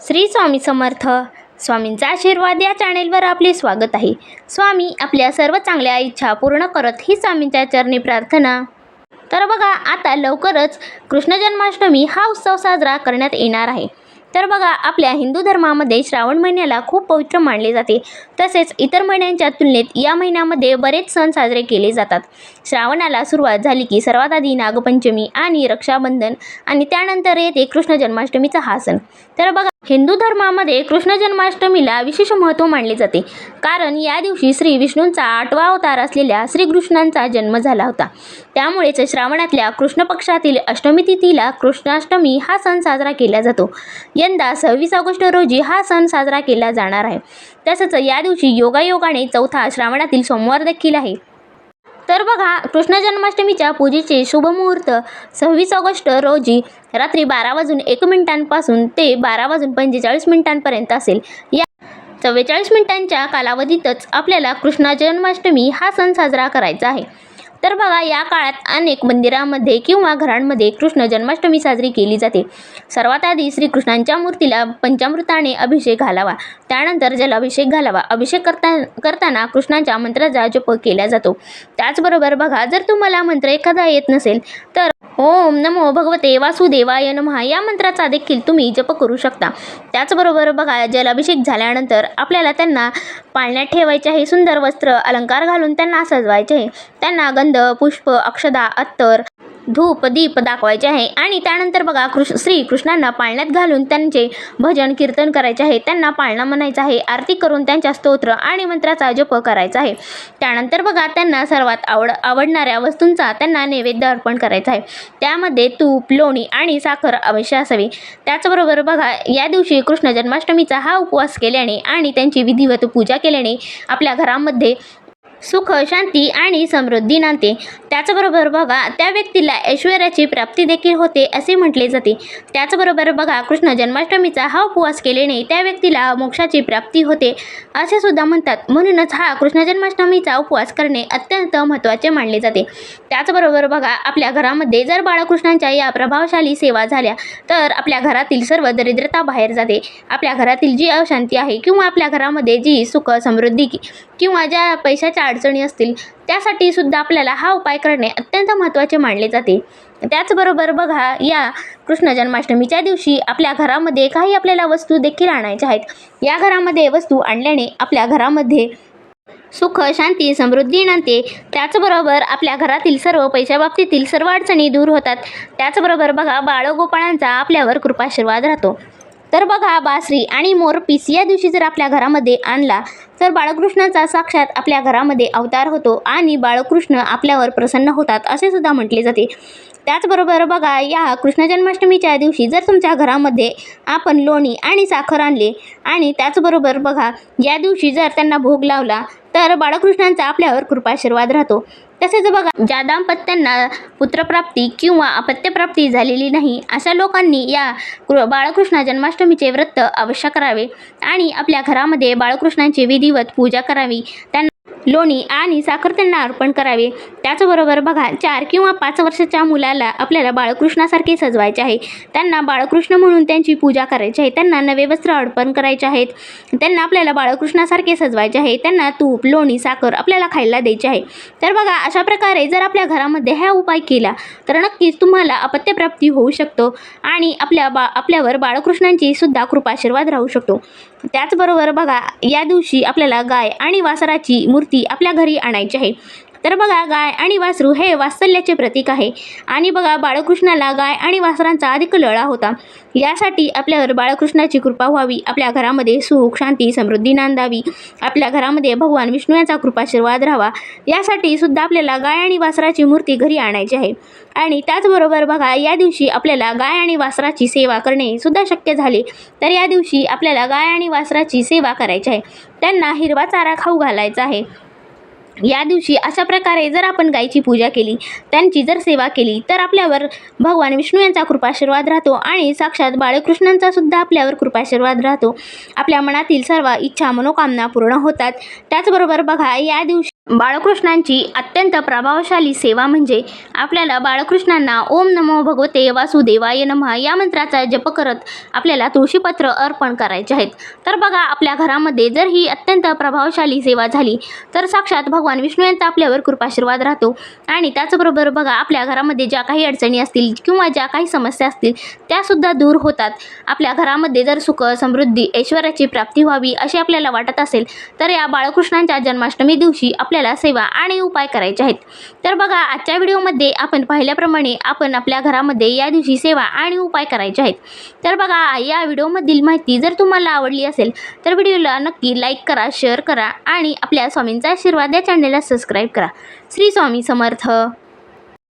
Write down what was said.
श्री स्वामी समर्थ. स्वामींचा आशीर्वाद या चॅनेलवर आपले स्वागत आहे. स्वामी आपल्या सर्व चांगल्या इच्छा पूर्ण करत ही स्वामींच्या चरणी प्रार्थना. तर बघा आता लवकरच कृष्ण जन्माष्टमी हा उत्सव साजरा करण्यात येणार आहे. तर बघा आपल्या हिंदू धर्मामध्ये श्रावण महिन्याला खूप पवित्र मानले जाते. तसेच इतर महिन्यांच्या तुलनेत या महिन्यामध्ये बरेच सण साजरे केले जातात. श्रावणाला सुरुवात झाली की सर्वात आधी नागपंचमी आणि रक्षाबंधन आणि त्यानंतर येते कृष्ण जन्माष्टमीचा हा सण. तर बघा हिंदू धर्मामध्ये कृष्ण जन्माष्टमीला विशेष महत्त्व मानले जाते. कारण या दिवशी श्री विष्णूंचा आठवा अवतार असलेल्या श्रीकृष्णांचा जन्म झाला होता. त्यामुळेच श्रावणातल्या कृष्ण पक्षातील अष्टमी तिथीला कृष्णाष्टमी हा सण साजरा केला जातो. यंदा सव्वीस ऑगस्ट रोजी हा सण साजरा केला जाणार आहे. तसंच या दिवशी योगायोगाने चौथा श्रावणातील सोमवार देखील आहे. तर बघा कृष्ण जन्माष्टमीच्या पूजेचे शुभमुहूर्त सव्वीस ऑगस्ट रोजी रात्री बारा वाजून एक मिनिटांपासून ते बारा वाजून पंचेचाळीस मिनिटांपर्यंत असेल. या चव्वेचाळीस मिनिटांच्या कालावधीतच आपल्याला कृष्ण जन्माष्टमी हा सण साजरा करायचा आहे. तर बघा या काळात अनेक मंदिरामध्ये किंवा घरांमध्ये कृष्ण जन्माष्टमी साजरी केली जाते. सर्वात आधी श्रीकृष्णांच्या मूर्तीला पंचामृताने अभिषेक घालावा. त्यानंतर जलाभिषेक घालावा. अभिषेक करता करताना कृष्णाच्या मंत्राचा जप केला जातो. त्याचबरोबर बघा जर तुम्हाला मंत्र एखादा येत नसेल तर ओम नमो भगवते वासुदेवाय नमः या मंत्राचा देखील तुम्ही जप करू शकता. त्याचबरोबर बघा जलाभिषेक झाल्यानंतर आपल्याला त्यांना पाळण्यात ठेवायचे आहे सुंदर वस्त्र अलंकार घालून त्यांना सजवायचे आहे. त्यांना गंध पुष्प अक्षदा अत्तर धूप दीप दाखवायचे आहे. आणि त्यानंतर बघा कृष् श्रीकृष्णांना पाळण्यात घालून त्यांचे भजन कीर्तन करायचे आहे. त्यांना पाळणा म्हणायचं आहे. आरती करून त्यांच्या स्तोत्र आणि मंत्राचा जप करायचा आहे. त्यानंतर बघा त्यांना सर्वात आवड आवडणाऱ्या वस्तूंचा त्यांना नैवेद्य अर्पण करायचा आहे. त्यामध्ये तूप लोणी आणि साखर अवश्य असावी. त्याचबरोबर बघा या दिवशी कृष्ण जन्माष्टमीचा हा उपवास केल्याने आणि त्यांची विधिवत पूजा केल्याने आपल्या घरामध्ये सुख शांती आणि समृद्धी नांदते. त्याचबरोबर बघा त्या व्यक्तीला ऐश्वर्याची प्राप्ती देखील होते असे म्हटले जाते. त्याचबरोबर बघा कृष्ण जन्माष्टमीचा हा उपवास केल्याने त्या व्यक्तीला मोक्षाची प्राप्ती होते असे सुद्धा म्हणतात. म्हणूनच हा कृष्ण जन्माष्टमीचा उपवास करणे अत्यंत महत्त्वाचे मानले जाते. त्याचबरोबर बघा आपल्या घरामध्ये जर बाळकृष्णांच्या या प्रभावशाली सेवा झाल्या तर आपल्या घरातील सर्व दरिद्रता बाहेर जाते. आपल्या घरातील जी अशांती आहे किंवा आपल्या घरामध्ये जी सुख समृद्धी किंवा ज्या पैशाच्या अडचणी असतील त्यासाठी सुद्धा आपल्याला हा उपाय करणे अत्यंत महत्त्वाचे मानले जाते. त्याचबरोबर बघा या कृष्ण जन्माष्टमीच्या दिवशी आपल्या घरामध्ये काही आपल्याला वस्तू देखील आणायच्या आहेत. या घरामध्ये वस्तू आणल्याने आपल्या घरामध्ये सुख शांती समृद्धी नांदते. त्याचबरोबर आपल्या घरातील सर्व पैशाबाबतीतील सर्व अडचणी दूर होतात. त्याचबरोबर बघा बाळगोपाळांचा आपल्यावर कृपाशीर्वाद राहतो. तर बघा बासरी आणि मोरपीस या दिवशी जर आपल्या घरामध्ये आणला तर बाळकृष्णाचा साक्षात आपल्या घरामध्ये अवतार होतो आणि बाळकृष्ण आपल्यावर प्रसन्न होतात असे सुद्धा म्हटले जाते. त्याचबरोबर बघा या कृष्ण जन्माष्टमीच्या दिवशी जर तुमच्या घरामध्ये आपण लोणी आणि साखर आणले आणि त्याचबरोबर बघा या दिवशी जर त्यांना भोग लावला तर बाळकृष्णांचा आपल्यावर कृपाशीर्वाद राहतो. तसेच बघा ज्या दाम्पत्यांना पुत्रप्राप्ती किंवा अपत्यप्राप्ती झालेली नाही अशा लोकांनी या बाळकृष्ण जन्माष्टमीचे व्रत अवश्य करावे आणि आपल्या घरामध्ये बाळकृष्णांची विधिवत पूजा करावी. त्यांना लोणी आणि साखर त्यांना अर्पण करावे. त्याचबरोबर बघा चार किंवा पाच वर्षाच्या मुलाला आपल्याला बाळकृष्णासारखे सजवायचे आहे. त्यांना बाळकृष्ण म्हणून त्यांची पूजा करायची आहे. त्यांना नवे वस्त्र अर्पण करायचे आहेत. त्यांना आपल्याला बाळकृष्णासारखे सजवायचे आहे. त्यांना तूप लोणी साखर आपल्याला खायला द्यायची आहे. तर बघा अशा प्रकारे जर आपल्या घरामध्ये हा उपाय केला तर नक्कीच तुम्हाला अपत्यप्राप्ती होऊ शकतो आणि आपल्या बा आपल्यावर बाळकृष्णांची सुद्धा कृपाशीर्वाद राहू शकतो. त्याचबरोबर बघा या दिवशी आपल्याला गाय आणि वासराची मूर्ती आपल्या घरी आणायची आहे. तर बघा गाय आणि वासरू हे वात्सल्याचे प्रतीक आहे. आणि बघा बाळकृष्णाला गाय आणि वासरांचा अधिक लळा होता. यासाठी आपल्यावर बाळकृष्णाची कृपा व्हावी. आपल्या घरामध्ये सुख शांती समृद्धी नांदावी. आपल्या घरामध्ये भगवान विष्णू यांचा कृपाशीर्वाद राहावा. यासाठी सुद्धा आपल्याला गाय आणि वासराची मूर्ती घरी आणायची आहे. आणि त्याचबरोबर बघा या दिवशी आपल्याला गाय आणि वासराची सेवा करणे सुद्धा शक्य झाले. तर या दिवशी आपल्याला गाय आणि वासराची सेवा करायची आहे. त्यांना हिरवा चारा खाऊ घालायचा आहे. या दिवशी अशा प्रकारे जर आपण गायीची पूजा केली त्यांची जर सेवा केली तर आपल्यावर भगवान विष्णू यांचा कृपाशीर्वाद राहतो आणि साक्षात बाळकृष्णांचा सुद्धा आपल्यावर कृपाशीर्वाद राहतो. आपल्या मनातील सर्व इच्छा मनोकामना पूर्ण होतात. त्याचबरोबर बघा या दिवशी बाळकृष्णांची अत्यंत प्रभावशाली सेवा म्हणजे आपल्याला बाळकृष्णांना ओम नमो भगवते वासुदेवाय नमः या मंत्राचा जप करत आपल्याला तुळशीपत्र अर्पण करायचे आहेत. तर बघा आपल्या घरामध्ये जर ही अत्यंत प्रभावशाली सेवा झाली तर साक्षात भगवान विष्णू यांचा आपल्यावर कृपाशीर्वाद राहतो. आणि त्याचबरोबर बघा आपल्या घरामध्ये ज्या काही अडचणी असतील किंवा ज्या काही समस्या असतील त्यासुद्धा दूर होतात. आपल्या घरामध्ये जर सुख समृद्धी ऐश्वर्याची प्राप्ती व्हावी अशी आपल्याला वाटत असेल तर या बाळकृष्णांच्या जन्माष्टमी दिवशी आपल्या आपल्याला सेवा आणि उपाय करायचे आहेत. तर बघा आजच्या व्हिडिओमध्ये आपण पाहिल्याप्रमाणे आपण आपल्या घरामध्ये या दिवशी सेवा आणि उपाय करायचे आहेत. तर बघा या व्हिडिओमधील माहिती जर तुम्हाला आवडली असेल तर व्हिडिओला नक्की लाईक करा शेअर करा आणि आपल्या स्वामींचा आशीर्वाद या चॅनलला सबस्क्राईब करा. श्री स्वामी समर्थ.